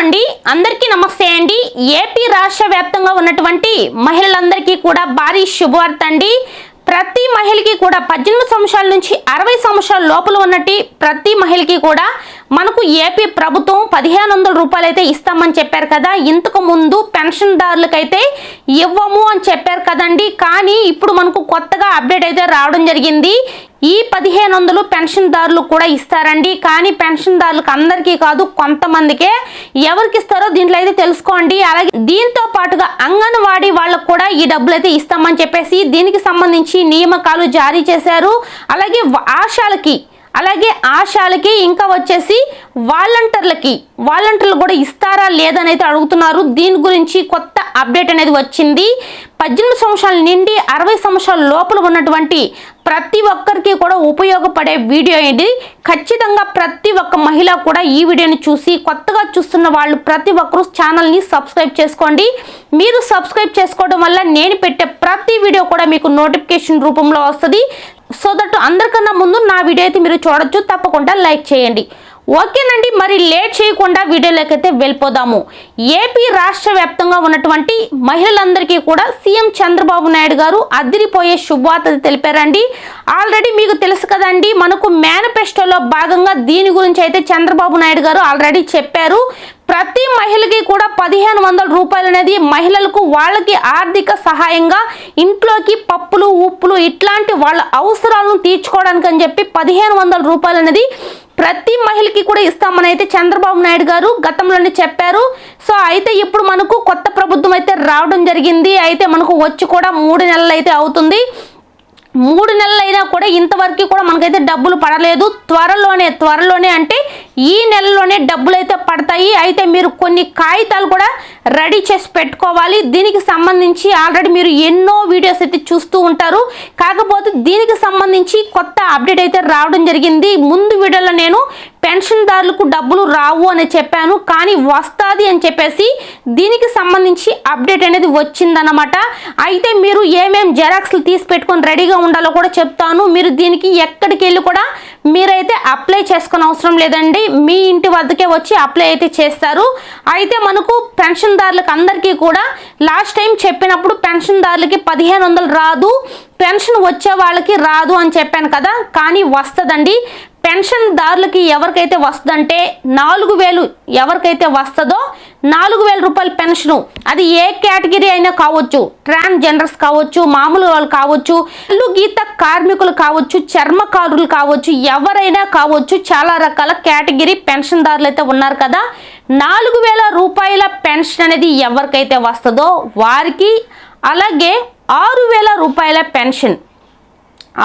అండి. అందరికీ నమస్తే అండి. ఏపీ రాష్ట్ర వ్యాప్తంగా ఉన్నటువంటి మహిళలందరికీ కూడా భారీ శుభవార్త అండి. ప్రతి మహిళకి కూడా పద్దెనిమిది సంవత్సరాల నుంచి అరవై సంవత్సరాల లోపల ఉన్నట్టు ప్రతి మహిళకి కూడా మనకు ఏపీ ప్రభుత్వం పదిహేను వందల రూపాయలు అయితే ఇస్తామని చెప్పారు కదా ఇంతకు ముందు పెన్షన్దారులకైతే ఇవ్వము అని చెప్పారు కదండి. కానీ ఇప్పుడు మనకు కొత్తగా అప్డేట్ అయితే రావడం జరిగింది. ఈ పదిహేను వందలు పెన్షన్దారులు కూడా ఇస్తారండి. కానీ పెన్షన్దారులకు అందరికీ కాదు కొంతమందికే ఎవరికి ఇస్తారో దీంట్లో అయితే తెలుసుకోండి. అలాగే దీంతో పాటుగా అంగన్వాడీ వాళ్ళకు కూడా ఈ డబ్బులు అయితే ఇస్తామని చెప్పేసి దీనికి సంబంధించి నియామకాలు జారీ చేశారు. అలాగే ఆశాలకి అలాగే ఆశాలకి ఇంకా వచ్చేసి వాలంటీర్లకి వాలంటీర్లు కూడా ఇస్తారా లేదనైతే అడుగుతున్నారు. దీని గురించి కొత్త అప్డేట్ అనేది వచ్చింది. పద్దెనిమిది సంవత్సరాల నుండి అరవై సంవత్సరాల లోపల ఉన్నటువంటి ప్రతి ఒక్కరికి కూడా ఉపయోగపడే వీడియో ఇది. ఖచ్చితంగా ప్రతి ఒక్క మహిళ కూడా ఈ వీడియోని చూసి కొత్తగా చూస్తున్న వాళ్ళు ప్రతి ఒక్కరూ ఛానల్ని సబ్స్క్రైబ్ చేసుకోండి. మీరు సబ్స్క్రైబ్ చేసుకోవడం వల్ల నేను పెట్టే ప్రతి వీడియో కూడా మీకు నోటిఫికేషన్ రూపంలో వస్తుంది. సో దట్ అందరికన్నా ముందు నా వీడియో అయితే మీరు చూడొచ్చు. తప్పకుండా లైక్ చేయండి. ఓకేనండి మరి లేట్ చేయకుండా వీడియోలోకి అయితే వెళ్ళిపోదాము. ఏపీ రాష్ట్ర వ్యాప్తంగా ఉన్నటువంటి మహిళలందరికీ కూడా సీఎం చంద్రబాబు నాయుడు గారు అదిరిపోయే శుభవార్త తెలిపారండి. ఆల్రెడీ మీకు తెలుసు కదండి మనకు మేనిఫెస్టోలో భాగంగా దీని గురించి అయితే చంద్రబాబు నాయుడు గారు ఆల్రెడీ చెప్పారు. ప్రతి మహిళకి కూడా పదిహేను వందల రూపాయలు అనేది మహిళలకు వాళ్ళకి ఆర్థిక సహాయంగా ఇంట్లోకి పప్పులు ఉప్పులు ఇట్లాంటి వాళ్ళ అవసరాలను తీర్చుకోవడానికి అని చెప్పి పదిహేను వందల రూపాయలు అనేది ప్రతి మహిళకి కూడా ఇస్తామని అయితే చంద్రబాబు నాయుడు గారు గతంలోనే చెప్పారు. సో అయితే ఇప్పుడు మనకు కొత్త ప్రభుత్వం అయితే రావడం జరిగింది. అయితే మనకు వచ్చి కూడా మూడు నెలలు అయితే అవుతుంది. మూడు నెలలైనా కూడా ఇంతవరకు కూడా మనకైతే డబ్బులు పడలేదు. త్వరలోనే త్వరలోనే అంటే ఈ నెలలోనే డబ్బులు అయితే పడతాయి. అయితే మీరు కొన్ని కాగితాలు కూడా రెడీ చేసి పెట్టుకోవాలి. దీనికి సంబంధించి ఆల్రెడీ మీరు ఎన్నో వీడియోస్ అయితే చూస్తూ ఉంటారు. కాకపోతే దీనికి సంబంధించి కొత్త అప్డేట్ అయితే రావడం జరిగింది. ముందు వీడియోలో నేను పెన్షన్దారులకు డబ్బులు రావు అని చెప్పాను. కానీ వస్తుంది అని చెప్పేసి దీనికి సంబంధించి అప్డేట్ అనేది వచ్చిందన్నమాట. అయితే మీరు ఏమేమి జెరాక్స్లు తీసి పెట్టుకొని రెడీగా ఉండాలో కూడా చెప్తాను. మీరు దీనికి ఎక్కడికి వెళ్ళి కూడా మీరైతే అప్లై చేసుకునే అవసరం లేదండి. మీ ఇంటి వద్దకే వచ్చి అప్లై అయితే చేస్తారు. అయితే మనకు పెన్షన్దారులకు అందరికీ కూడా లాస్ట్ టైం చెప్పినప్పుడు పెన్షన్దారులకి పదిహేను వందలు రాదు. పెన్షన్ వచ్చే వాళ్ళకి రాదు అని చెప్పాను కదా. కానీ వస్తుందండి. పెన్షన్దారులకి ఎవరికైతే వస్తుందంటే నాలుగు వేలు ఎవరికైతే వస్తుందో నాలుగు వేల రూపాయల పెన్షను. అది ఏ కేటగిరీ అయినా కావచ్చు ట్రాన్స్జెండర్స్ కావచ్చు మామూలు వాళ్ళు కావచ్చు ఇల్లు గీత కార్మికులు కావచ్చు చర్మకారులు కావచ్చు ఎవరైనా కావచ్చు చాలా రకాల కేటగిరీ పెన్షన్దారులు అయితే ఉన్నారు కదా. నాలుగు వేల రూపాయల పెన్షన్ అనేది ఎవరికైతే వస్తుందో వారికి అలాగే ఆరు వేల రూపాయల పెన్షన్.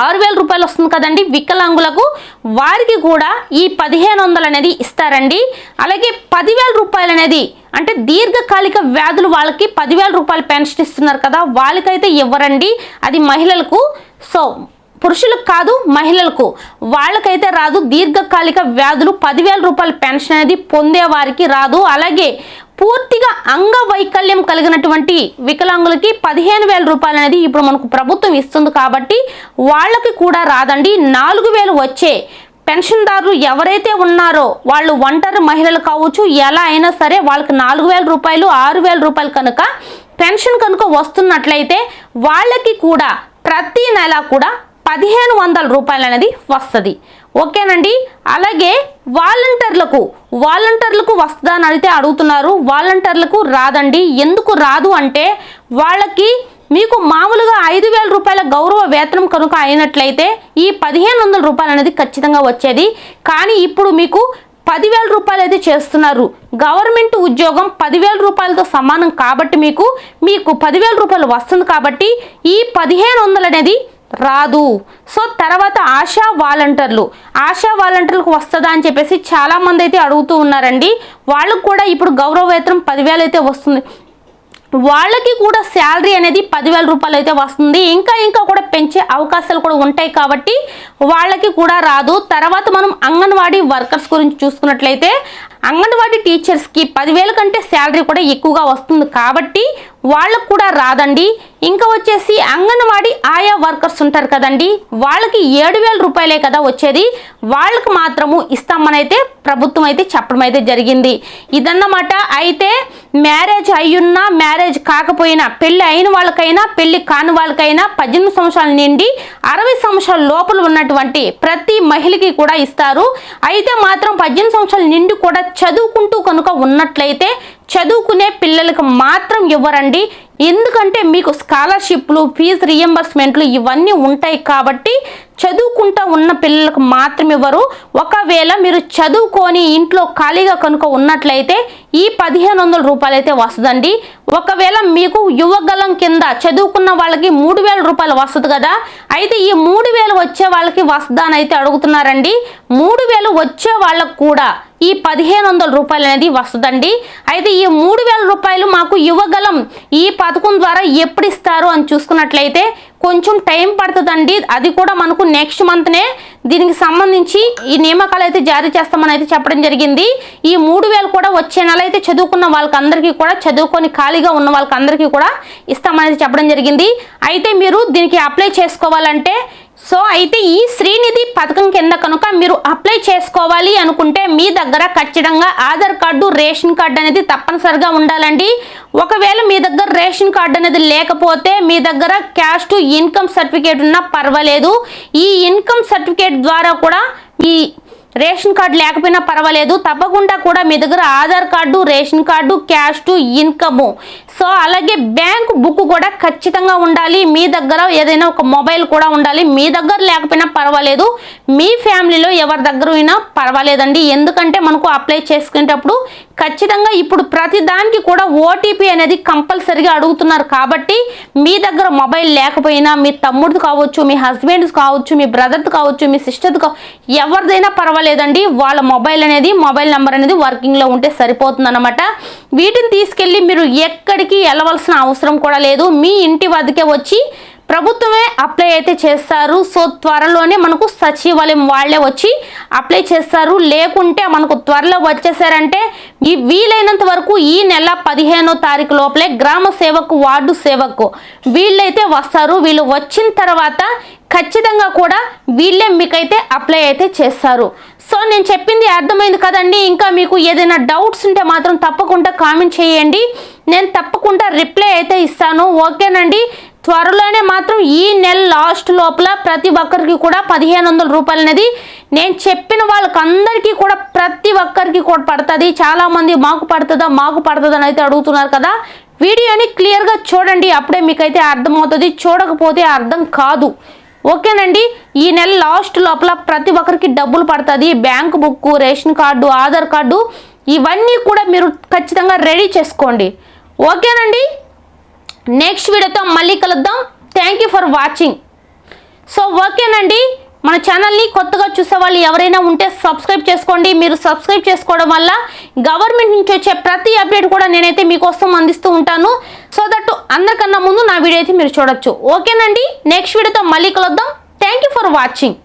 ఆరు వేల రూపాయలు వస్తుంది కదండి వికలాంగులకు. వారికి కూడా ఈ పదిహేను వందలు అనేది ఇస్తారండి. అలాగే పదివేల రూపాయలు అనేది అంటే దీర్ఘకాలిక వ్యాధులు వాళ్ళకి పదివేల రూపాయలు పెన్షన్ ఇస్తున్నారు కదా వాళ్ళకైతే ఇవ్వరండి. అది మహిళలకు సో పురుషులకు కాదు మహిళలకు. వాళ్ళకైతే రాదు దీర్ఘకాలిక వ్యాధులు పదివేల రూపాయల పెన్షన్ అనేది పొందే వారికి రాదు. అలాగే పూర్తిగా అంగవైకల్యం కలిగినటువంటి వికలాంగులకి పదిహేను వేల రూపాయలు అనేది ఇప్పుడు మనకు ప్రభుత్వం ఇస్తుంది కాబట్టి వాళ్ళకి కూడా రాదండి. నాలుగు వేలు వచ్చే పెన్షన్దారులు ఎవరైతే ఉన్నారో వాళ్ళు ఒంటరి మహిళలు కావచ్చు ఎలా అయినా సరే వాళ్ళకి నాలుగు వేల రూపాయలు ఆరు వేల రూపాయలు కనుక పెన్షన్ కనుక వస్తున్నట్లయితే వాళ్ళకి కూడా ప్రతి నెల కూడా పదిహేను వందల రూపాయలు అనేది వస్తుంది. ఓకేనండి? అలాగే వాలంటీర్లకు వాలంటీర్లకు వస్తుందా అని అయితే అడుగుతున్నారు. వాలంటీర్లకు రాదండి. ఎందుకు రాదు అంటే వాళ్ళకి మీకు మామూలుగా ఐదు వేల రూపాయల గౌరవ వేతనం కనుక అయినట్లయితే ఈ పదిహేను వందల రూపాయలు అనేది ఖచ్చితంగా వచ్చేది. కానీ ఇప్పుడు మీకు పదివేల రూపాయలు అయితే చేస్తున్నారు. గవర్నమెంట్ ఉద్యోగం పదివేల రూపాయలతో సమానం కాబట్టి మీకు మీకు పదివేల రూపాయలు వస్తుంది కాబట్టి ఈ పదిహేను వందలు అనేది రాదు. సో తర్వాత ఆశా వాలంటీర్లు. ఆశా వాలంటీర్లకు వస్తుందా అని చెప్పేసి చాలామంది అయితే అడుగుతూ ఉన్నారండి. వాళ్ళకు కూడా ఇప్పుడు గౌరవ వేతనం పదివేలు అయితే వస్తుంది. వాళ్ళకి కూడా శాలరీ అనేది పదివేల రూపాయలు అయితే వస్తుంది. ఇంకా ఇంకా కూడా పెంచే అవకాశాలు కూడా ఉంటాయి కాబట్టి వాళ్ళకి కూడా రాదు. తర్వాత మనం అంగన్వాడీ వర్కర్స్ గురించి చూసుకున్నట్లయితే అంగన్వాడీ టీచర్స్కి పదివేల కంటే శాలరీ కూడా ఎక్కువగా వస్తుంది కాబట్టి వాళ్ళకు కూడా రాదండి. ఇంకా వచ్చేసి అంగన్వాడీ ఆయా వర్కర్స్ ఉంటారు కదండి. వాళ్ళకి ఏడు వేల రూపాయలే కదా వచ్చేది. వాళ్ళకి మాత్రము ఇస్తామనైతే ప్రభుత్వం అయితే చెప్పడం అయితే జరిగింది. ఇదన్నమాట అయితే మ్యారేజ్ అయ్యున్నా మ్యారేజ్ కాకపోయినా పెళ్ళి అయిన వాళ్ళకైనా పెళ్ళి కాని వాళ్ళకైనా పద్దెనిమిది సంవత్సరాల నుండి అరవై సంవత్సరాల లోపల ఉన్నటువంటి ప్రతి మహిళకి కూడా ఇస్తారు. అయితే మాత్రం పద్దెనిమిది సంవత్సరాల నిండి కూడా చదువుకుంటూ కనుక ఉన్నట్లయితే చదువుకునే పిల్లలకు మాత్రం ఇవ్వరండి. ఎందుకంటే మీకు స్కాలర్షిప్లు ఫీజు రియంబర్స్మెంట్లు ఇవన్నీ ఉంటాయి కాబట్టి చదువుకుంటూ ఉన్న పిల్లలకు మాత్రం ఇవ్వరు. ఒకవేళ మీరు చదువుకొని ఇంట్లో ఖాళీగా కనుక ఉన్నట్లయితే ఈ పదిహేను వందల రూపాయలు అయితే వస్తుందండి. ఒకవేళ మీకు యువగలం కింద చదువుకున్న వాళ్ళకి మూడు వేల రూపాయలు వస్తుంది కదా అయితే ఈ మూడు వేలు వచ్చే వాళ్ళకి వస్తుందా అని అయితే అడుగుతున్నారండి. మూడు వేలు వచ్చే వాళ్ళకు కూడా ఈ పదిహేను వందల రూపాయలు అనేది వస్తుందండి. అయితే ఈ మూడు వేల రూపాయలు మాకు ఇవ్వగలం. ఈ పథకం ద్వారా ఎప్పుడు ఇస్తారు అని చూసుకున్నట్లయితే కొంచెం టైం పడుతుందండి. అది కూడా మనకు నెక్స్ట్ మంత్నే. దీనికి సంబంధించి ఈ నియామకాలు అయితే జారీ చేస్తామని అయితే చెప్పడం జరిగింది. ఈ మూడు వేలు కూడా వచ్చే నెల అయితే చదువుకున్న వాళ్ళకందరికీ కూడా చదువుకొని ఖాళీగా ఉన్న వాళ్ళకందరికీ కూడా ఇస్తామని చెప్పడం జరిగింది. అయితే మీరు దీనికి అప్లై చేసుకోవాలంటే సో అయితే ఈ శ్రీనిధి పథకం కింద కనుక మీరు అప్లై చేసుకోవాలి అనుకుంటే మీ దగ్గర ఖచ్చితంగా ఆధార్ కార్డు రేషన్ కార్డు అనేది తప్పనిసరిగా ఉండాలండి. ఒకవేళ మీ దగ్గర రేషన్ కార్డు అనేది లేకపోతే మీ దగ్గర క్యాష్ టు ఇన్కమ్ సర్టిఫికేట్ ఉన్నా పర్వాలేదు. ఈ ఇన్కమ్ సర్టిఫికేట్ ద్వారా కూడా ఈ రేషన్ కార్డు లేకపోయినా పర్వాలేదు. తప్పకుండా కూడా మీ దగ్గర Aadhaar card ration card cash to income. So అలాగే బ్యాంక్ బుక్ కూడా ఖచ్చితంగా ఉండాలి. మీ దగ్గర ఏదైనా ఒక మొబైల్ కూడా ఉండాలి. మీ దగ్గర లేకపోయినా పర్వాలేదు. మీ ఫ్యామిలీలో ఎవరి దగ్గర అయినా పర్వాలేదండి. ఎందుకంటే మనకు అప్లై చేసుకునేటప్పుడు ఖచ్చితంగా ఇప్పుడు ప్రతి దానికి కూడా ఓటీపీ అనేది కంపల్సరిగా అడుగుతున్నారు కాబట్టి మీ దగ్గర మొబైల్ లేకపోయినా మీ తమ్ముడిది కావచ్చు మీ హస్బెండ్ కావచ్చు మీ బ్రదర్ది కావచ్చు మీ సిస్టర్ది కావచ్చు ఎవరిదైనా పర్వాలేదండి. వాళ్ళ మొబైల్ అనేది మొబైల్ నెంబర్ అనేది వర్కింగ్లో ఉంటే సరిపోతుంది అనమాట వీటిని తీసుకెళ్ళి మీరు ఎక్కడికి వెళ్ళవలసిన అవసరం కూడా లేదు. మీ ఇంటి వద్దకే వచ్చి ప్రభుత్వమే అప్లై అయితే చేస్తారు. సో త్వరలోనే మనకు సచివాలయం వాళ్ళే వచ్చి అప్లై చేస్తారు. లేకుంటే మనకు త్వరలో వచ్చేసారంటే ఈ వీలైనంత వరకు ఈ నెల పదిహేనో తారీఖు లోపలే గ్రామ సేవకు వార్డు సేవకు వీళ్ళైతే వస్తారు. వీళ్ళు వచ్చిన తర్వాత ఖచ్చితంగా కూడా వీళ్ళే మీకైతే అప్లై అయితే చేస్తారు. సో నేను చెప్పింది అర్థమైంది కదండి. ఇంకా మీకు ఏదైనా డౌట్స్ ఉంటే మాత్రం తప్పకుండా కామెంట్ చేయండి. నేను తప్పకుండా రిప్లై అయితే ఇస్తాను. ఓకేనండి. త్వరలోనే మాత్రం ఈ నెల లాస్ట్ లోపల ప్రతి ఒక్కరికి కూడా పదిహేను వందల రూపాయలు అనేది నేను చెప్పిన వాళ్ళకి అందరికీ కూడా ప్రతి ఒక్కరికి కూడా పడుతుంది. చాలామంది మాకు పడుతుందా మాకు పడుతుందా అని అయితే అడుగుతున్నారు కదా. వీడియోని క్లియర్గా చూడండి. అప్పుడే మీకైతే అర్థమవుతుంది. చూడకపోతే అర్థం కాదు. ఓకేనండి? ఈ నెల లాస్ట్ లోపల ప్రతి ఒక్కరికి డబ్బులు పడుతుంది. Bank book ration card Aadhaar card ఇవన్నీ కూడా మీరు ఖచ్చితంగా రెడీ చేసుకోండి. ఓకేనండి? నెక్స్ట్ వీడియోతో మళ్ళీ కలుద్దాం. Thank you for watching so ఓకేనండి మన ఛానల్ని కొత్తగా చూసే వాళ్ళు ఎవరైనా ఉంటే సబ్స్క్రైబ్ చేసుకోండి. మీరు సబ్స్క్రైబ్ చేసుకోవడం వల్ల గవర్నమెంట్ నుంచి వచ్చే ప్రతి అప్డేట్ కూడా నేనైతే మీకోసం అందిస్తూ ఉంటాను. సో దట్ అందరికన్నా ముందు నా వీడియో అయితే మీరు చూడొచ్చు. ఓకేనండి నెక్స్ట్ వీడియోతో మళ్ళీ కలుద్దాం. Thank you for watching